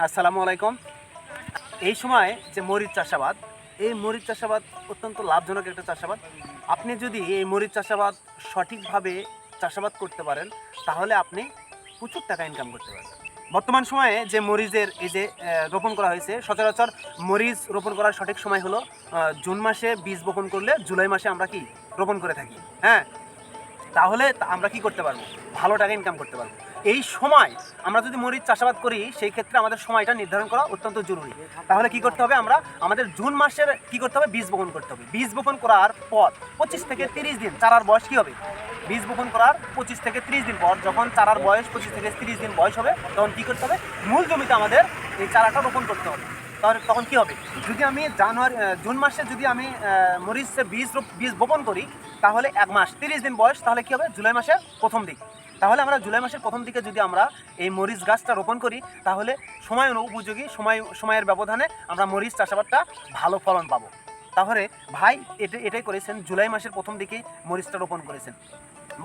আসসালামু আলাইকুম। এই সময় যে মরিচ চাষাবাদ, এই মরিচ চাষাবাদ অত্যন্ত লাভজনক একটা চাষাবাদ। আপনি যদি এই মরিচ চাষাবাদ সঠিকভাবে চাষাবাদ করতে পারেন, তাহলে আপনি প্রচুর টাকা ইনকাম করতে পারবেন। বর্তমান সময়ে যে মরিচের এই যে রোপণ করা হয়েছে, সচরাচর মরিচ রোপণ করার সঠিক সময় হলো জুন মাসে বীজ বপন করলে জুলাই মাসে আমরা কি রোপণ করে থাকি হ্যাঁ? তাহলে আমরা কি করতে পারব? ভালো টাকা ইনকাম করতে পারব। এই সময় আমরা যদি মরিচ চাষাবাদ করি, সেই ক্ষেত্রে আমাদের সময়টা নির্ধারণ করা অত্যন্ত জরুরি। তাহলে কি করতে হবে আমরা? আমাদের জুন মাসের কি করতে হবে? বীজ বপন করতে হবে। বীজ বপন করার পর পঁচিশ থেকে তিরিশ দিন, চারার বয়স কি হবে? বীজ বপন করার পঁচিশ থেকে তিরিশ দিন পর যখন চারার বয়স পঁচিশ থেকে তিরিশ দিন বয়স হবে, তখন কি করতে হবে? মূল জমিতে আমাদের এই চারাটা রোপণ করতে হবে। তাহলে তখন কি হবে? যদি আমি জানুয়ারি জুন মাসে যদি আমি মরিচের বীজ বীজ বপন করি, তাহলে এক মাস, তিরিশ দিন বয়স, তাহলে কি হবে? জুলাই মাসের প্রথম দিক। তাহলে আমরা জুলাই মাসের প্রথম দিকে যদি আমরা এই মরিচ গাছটা রোপণ করি, তাহলে সময় উপযোগী, সময়, সময়ের ব্যবধানে আমরা মরিচ চাষাবাদটা ভালো ফলন পাবো। তাহলে ভাই, এটা, এটাই করেছেন, জুলাই মাসের প্রথম দিকে মরিচটা রোপণ করেছেন।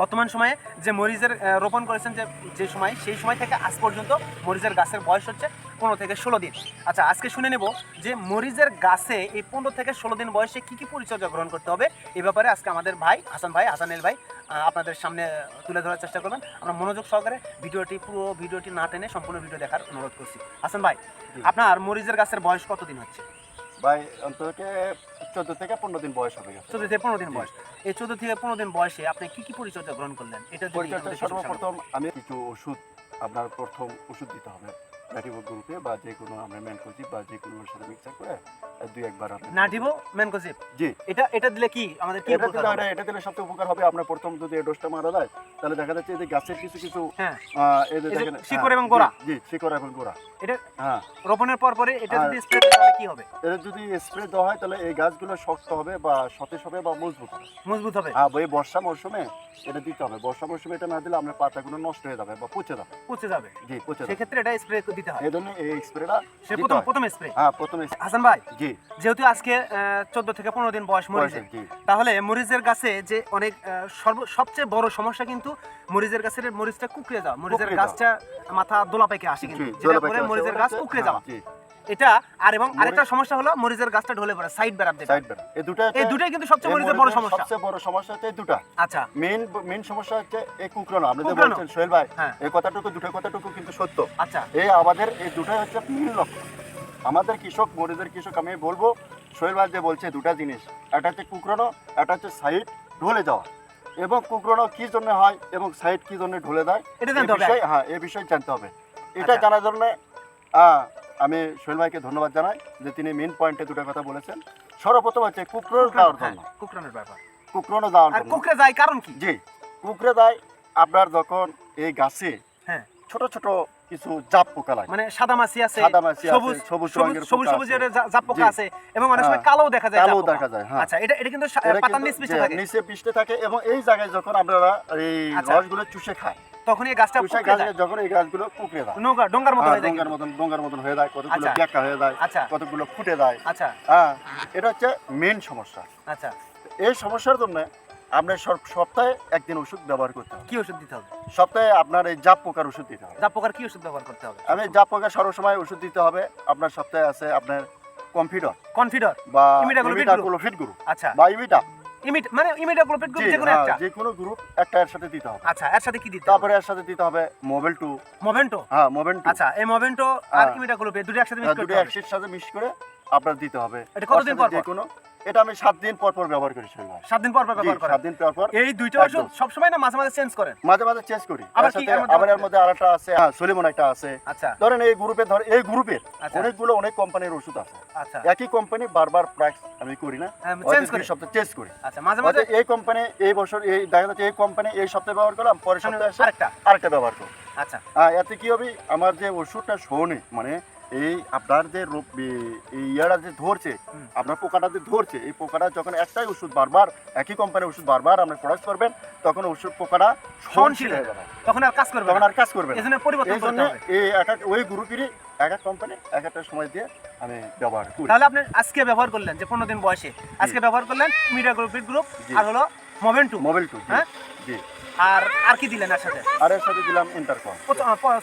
বর্তমান সময়ে যে মরিচের রোপণ করেছেন যে যে সময় সেই সময় থেকে আজ পর্যন্ত মরিচের গাছের বয়স হচ্ছে পনেরো থেকে ষোলো দিন। আচ্ছা আজকে শুনে নেব যে মরিচের গাছে এই পনেরো থেকে ষোলো দিন বয়সে কি কি পরিচর্যা গ্রহণ করতে হবে? এ ব্যাপারে আজকে আমাদের ভাই হাসান ভাই হাসানেল ভাই আপনাদের সামনে তুলে ধরার চেষ্টা করবেন। আমরা মনোযোগ সহকারে ভিডিওটি পুরো ভিডিওটি না টেনে সম্পূর্ণ ভিডিও দেখার অনুরোধ করছি। হাসান ভাই আপনার মরিচের গাছের বয়স কতদিন হচ্ছে? ভাই অন্তত চোদ্দ থেকে পনেরো দিন বয়স হবে চোদ্দ থেকে পনেরো দিন বয়স। এই চোদ্দ থেকে পনেরো দিন বয়সে আপনি কি কি পরিচর্যা গ্রহণ করলেন? এটা পরিচর্যা সর্বপ্রথম আমি কিছু ওষুধ আপনার প্রথম ওষুধ দিতে হবে। ব্যাটিবো গ্রুপে বা যে কোনো আমরা ম্যানকোজি বা যে কোনো ওষুধ মিক্সার করে দুই একবার নাটিভো ম্যানকোজিপ জি। এটা এটা দিলে কি আমাদের কি এটা দিলে এটা- দিলে সবচেয়ে উপকার হবে আপনার প্রথম যদি এই ডোজটা মারা যায় তাহলে দেখা যাচ্ছে যে গাছের কিছু কিছু হ্যাঁ। এই যে দেখেন, শিকড় হ্যাঁ, এবং গোড়া। জি, জি শিকড় এবং গোড়া। এটা হ্যাঁ। রোপণের পর পরে এটা যদি স্প্রে তাহলে কি হবে? এটা যদি স্প্রে দেওয়া হয় তাহলে এই গাছগুলো শক্ত হবে বা সতেজ হবে বা মজবুত হবে। মজবুত হবে? হ্যাঁ এই বর্ষা মৌসুমে এটা দিতে হবে। বর্ষা মৌসুমে এটা না দিলে আপনার পাতাগুলো নষ্ট হয়ে যাবে বা পচে যাবে। পচে যাবে। জি পচে যাবে। সেক্ষেত্রে এটা স্প্রে দিতে হয় এই জন্য এই স্প্রেটা সে প্রথম প্রথম স্প্রে হ্যাঁ প্রথমে হাসান ভাই? জি। যেহেতু আজকে চোদ্দ থেকে পনেরো দিন বয়স মরিচের তাহলে মরিচের গাছে যে অনেক সর্ব সবচেয়ে বড় সমস্যা কিন্তু মরিচের গাছের মরিচটা কুকড়ে যাওয়া। মরিচের গাছটা মাথা দোলা পেকে আসে কিন্তু যেটা করে মরিচের গাছ কুকড়ে যাওয়া। এটা আর এবং আরেকটা সমস্যা হলো মরিচের গাছটা ঢলে পড়ে সাইড যেটা। সাইড এই দুটো এই দুটোই কিন্তু সবচেয়ে মরিচের বড় সমস্যা। সবচেয়ে বড় সমস্যা হচ্ছে এই দুটা। আচ্ছা। মেইন মেইন সমস্যা হচ্ছে এই কুকরানো আপনি যে বলছেন সোহেল ভাই হ্যাঁ। এই কথাটুকু দুটো কথাটুকু কিন্তু সত্য। আচ্ছা। এই আমাদের এই দুটাই হচ্ছে মূল লক্ষ্য। আমাদের কৃষক মরিদের কৃষক আমি বলব সোহেল ভাই যে বলছে দুটা জিনিস। একটা হচ্ছে কুকরানো একটা হচ্ছে সাইড ঢলে যাওয়া এবং কুকরানো কি জন্য হয় এবং সাইড কি জন্য ঢলে দেয় এটা বিষয়ে হ্যাঁ এই বিষয়ে জানতে হবে। এটা আচ্ছা। জানার জন্য আমি সোহেল ভাইকে ধন্যবাদ জানাই যে তিনি মেন পয়েন্টে দুটো কথা বলেছেন। সর্বপ্রথম হচ্ছে কুকরোর দেওয়ার হ্যাঁ, জন্য। কুকরানোর ব্যাপার। কুকরোনো জন্য। কুকড়ে যায় কারণ কি? জি কুকরে যায় আপনার যখন এই গাছে হ্যাঁ। ছোট ছোট কিছু জাপ পোকা লাগে। মানে সাদা মাছি আছে সাদা মাছি সবুজ সবুজ সবুজ রঙের সবুজ সবুজ এর জাপ পোকা আছে এবং অনেক সময় হ্যাঁ। কালো দেখা যায় কালো দেখা যায় হ্যাঁ। আচ্ছা এটা এটা কিন্তু পাতার নিচ পিছে যে থাকে? নিচে পিষ্টে থাকে এবং এই জায়গায় যখন আপনারা এই আচ্ছা। রসগুলো চুষে খায় তখন এই গাছটা যখন এই গাছগুলো কুকড়ে যায়। নৌকা ডোঙ্গার মতো হ্যাঁ, হয়ে যায় ডোঙ্গার। মতন ডোঙ্গার মতন হয়ে যায় কতগুলো আচ্ছা। ব্যাকা হয়ে যায় আচ্ছা। কতগুলো ফুটে যায়। আচ্ছা। হ্যাঁ এটা হচ্ছে মেন সমস্যা। আচ্ছা। এই সমস্যার জন্য আপনার সব- সপ্তাহে একদিন ওষুধ ব্যবহার করতে হবে। কি ওষুধ দিতে হবে? সপ্তাহে আপনার এই জাপ পোকার ওষুধ দিতে হবে। জাপ পোকার কি ওষুধ ব্যবহার করতে হবে? আমি জাপ পোকা সর্বসময় ওষুধ দিতে হবে। আপনার সপ্তাহে আছে আপনার কমফিডর কনফিডর? বা ইমিডাক্লোপিড গ্রুপ। আচ্ছা। বা ইমিটা। ইমিট মানে ইমিডাক্লোপিড গ্রুপ জি, যে কোনো হ্যাঁ, একটা? যে কোনো গ্রুপ একটা এর সাথে দিতে হবে। আচ্ছা এর সাথে কি দিতে হবে? তারপরে এর সাথে দিতে হবে মোবাইল টু মোভেন্টো হ্যাঁ মোবাইল টু আচ্ছা এই মোভেন্টো আর হ্যাঁ। ইমিডাক্লোপিড দুটো একসাথে মিক্স করে দুটো করতে হবে। একসির সাথে মিক্স করে আপনার দিতে হবে। এটা কতদিন পর যে পর? কোনো এটা আমি সাত দিন পর পর ব্যবহার করি সাত দিন পর পর ব্যবহার করেন? সাত দিন পর পর এই দুইটা ওষুধ সব সময় না মাঝে মাঝে চেঞ্জ করেন? মাঝে মাঝে চেঞ্জ করি। আবার এর কি মধ্যে আবার এর মধ্যে আরেকটা আছে হ্যাঁ সলিমন একটা আছে। আচ্ছা। ধরেন এই গ্রুপে ধর এই গ্রুপের আচ্ছা। অনেকগুলো অনেক কোম্পানির ওষুধ আছে। আচ্ছা। একই কোম্পানি বারবার প্রাইস আমি করি না। চেঞ্জ করে। সপ্তাহে চেঞ্জ করি। আচ্ছা মাঝে মাঝে এই কোম্পানি এই বছর এই দেখা যাচ্ছে এই কোম্পানি এই সপ্তাহে ব্যবহার করলাম পরের সপ্তাহে আরেকটা। আরেকটা ব্যবহার করব। আচ্ছা। হ্যাঁ এতে কি হবে? আমার যে ওষুধটা শোনে মানে এই আপনার যে রোগ এই- ইয়াটা যে ধরছে আপনার পোকাটা যে ধরছে এই পোকাটা যখন একটাই ওষুধ বারবার একই কোম্পানির ওষুধ বারবার আপনি প্রয়োগ করবেন তখন ওষুধ পোকাটা সহনশীল হয়ে যাবে। তখন আর কাজ করবে তখন আর কাজ করবে এই জন্য পরিবর্তন এই এক এক ওই গ্রুপেরই এক এক কোম্পানি এক একটা সময় দিয়ে আমি ব্যবহার করি। তাহলে আপনি আজকে ব্যবহার করলেন যে পনেরো দিন বয়সে আজকে ব্যবহার করলেন মিডিয়া গ্রুপ গ্রুপ আর হলো মোভেন্টু মোবাইল টু হ্যাঁ? জি। আর আর কি দিলেন এর সাথে আর এর সাথে দিলাম ইন্টারকম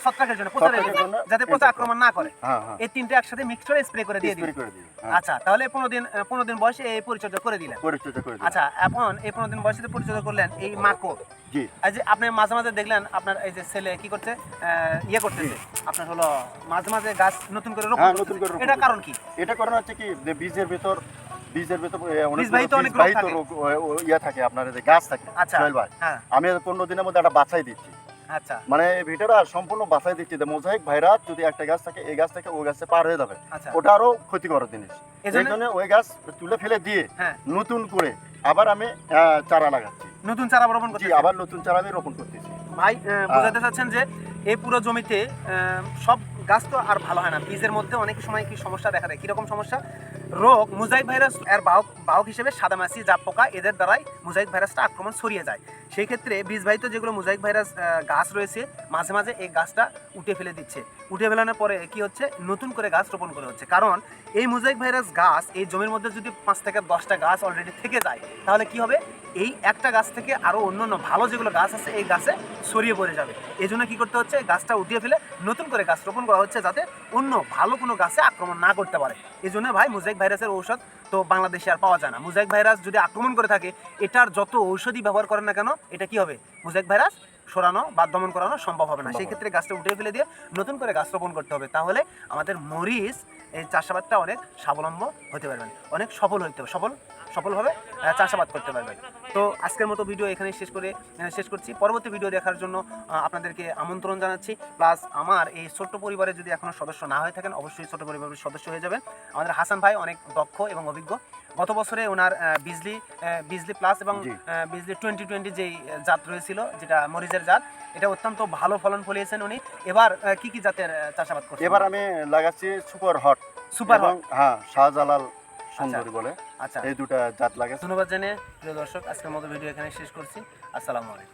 ছত্রাকের জন্য জন্য যাতে পচা। আক্রমণ না করে। হ্যাঁ হ্যাঁ। এই তিনটে একসাথে মিক্স করে স্প্রে করে দিয়ে হ্যাঁ। আচ্ছা তাহলে পনেরো দিন আহ, পনেরো দিন বয়সে এই পরিচর্যা করে দিলেন। পরিচর্যা করে দিই আচ্ছা এখন এই পনেরো দিন বয়সে পরিচর্যা করলেন এই মাকড় জি। এই যে আপনি মাঝে মাঝে দেখলেন আপনার এই যে ছেলে কি করছে ইয়ে করতেছে। আপনার হলো মাঝে মাঝে গাছ নতুন করে রোপণ নতুন করে এটা কারণ কি? এটা কারণ হচ্ছে কি যে বীজের ভিতর বীজের ভিতর অনেক রোগ ইয়ে থাকে আপনার যে গাছ থাকে আচ্ছা সোহেল ভাই। হ্যাঁ। আমি পনেরো দিনের মধ্যে একটা বাছাই দিচ্ছি। আচ্ছা। মানে ভিটাটা সম্পূর্ণ বাছাই দিচ্ছি যে মোজাইক ভাইরাস যদি একটা গাছ থাকে এই গাছ থেকে ওই গাছে পার হয়ে যাবে। আচ্ছা। ওটা আরও ক্ষতিকর জিনিস। এই জন্য ওই গাছ তুলে ফেলে দিয়ে হ্যাঁ। নতুন করে আবার আমি চারা লাগাচ্ছি। নতুন চারা রোপণ করছি আবার নতুন চারা আমি রোপণ করতেছি। ভাই বোঝাতে চাচ্ছেন যে এই পুরো জমিতে সব গাছ তো আর ভালো হয় না। বীজের মধ্যে অনেক সময় কি সমস্যা দেখা দেয়? কীরকম সমস্যা? রোগ মুজাইক ভাইরাস, এর বাহক বাহক হিসেবে সাদামাছি জাপ পোকা এদের দ্বারাই মুজাইক ভাইরাসটা আক্রমণ ছড়িয়ে যায়। সেই ক্ষেত্রে যেগুলো মুজাইক ভাইরাস গাছ রয়েছে, মাঝে মাঝে এই গাছটা উঠে ফেলে দিচ্ছে। উঠে ফেলানোর পরে কি হচ্ছে? নতুন করে গাছ রোপণ করে হচ্ছে। কারণ এই মুজাইক ভাইরাস গাছ, এই জমির মধ্যে যদি পাঁচ থেকে দশটা গাছ অলরেডি থেকে যায়, তাহলে কি হবে? এই একটা গাছ থেকে আরও অন্য অন্য ভালো যেগুলো গাছ আছে, এই গাছে ছড়িয়ে পড়ে যাবে। এই জন্য কি করতে হচ্ছে? গাছটা উঠিয়ে ফেলে নতুন করে গাছ রোপণ করা হচ্ছে যাতে অন্য ভালো কোনো গাছে আক্রমণ না করতে পারে। এই জন্য ভাই মোজাইক ভাইরাসের ঔষধ তো বাংলাদেশে আর পাওয়া যায় না। মোজাইক ভাইরাস যদি আক্রমণ করে থাকে এটার যত ঔষধি ব্যবহার করেন না কেন এটা কি হবে? মোজাইক ভাইরাস সরানো বা দমন করানো সম্ভব হবে না। সেই ক্ষেত্রে গাছটা উঠে ফেলে দিয়ে নতুন করে গাছ রোপণ করতে হবে। তাহলে আমাদের মরিচ এই চাষাবাদটা অনেক স্বাবলম্ব হতে পারবেন অনেক সফল হইতে হবে। সফল? সফলভাবে চাষাবাদ করতে পারবেন। তো আজকের মতো ভিডিও এখানে শেষ করে শেষ করছি। পরবর্তী ভিডিও দেখার জন্য আপনাদেরকে আমন্ত্রণ জানাচ্ছি। প্লাস আমার এই ছোট্ট পরিবারে যদি এখনও সদস্য না হয়ে থাকেন অবশ্যই ছোট পরিবারের সদস্য হয়ে যাবেন। আমাদের হাসান ভাই অনেক দক্ষ এবং অভিজ্ঞ। গত বছরে ওনার বিজলি বিজলি প্লাস এবং বিজলি টোয়েন্টি টোয়েন্টি যেই জাত রয়েছিল যেটা মরিচের জাত এটা অত্যন্ত ভালো ফলন ফলিয়েছেন উনি। এবার কি কি জাতের চাষাবাদ করছেন? এবার আমি লাগাচ্ছি সুপার হট সুপার হট হ্যাঁ শাহজালাল সুন্দরী বলে। আচ্ছা। এই দুটা জাত লাগে। ধন্যবাদ জানিয়ে প্রিয় দর্শক আজকের মতো ভিডিও এখানে শেষ করছি। আসসালামু আলাইকুম।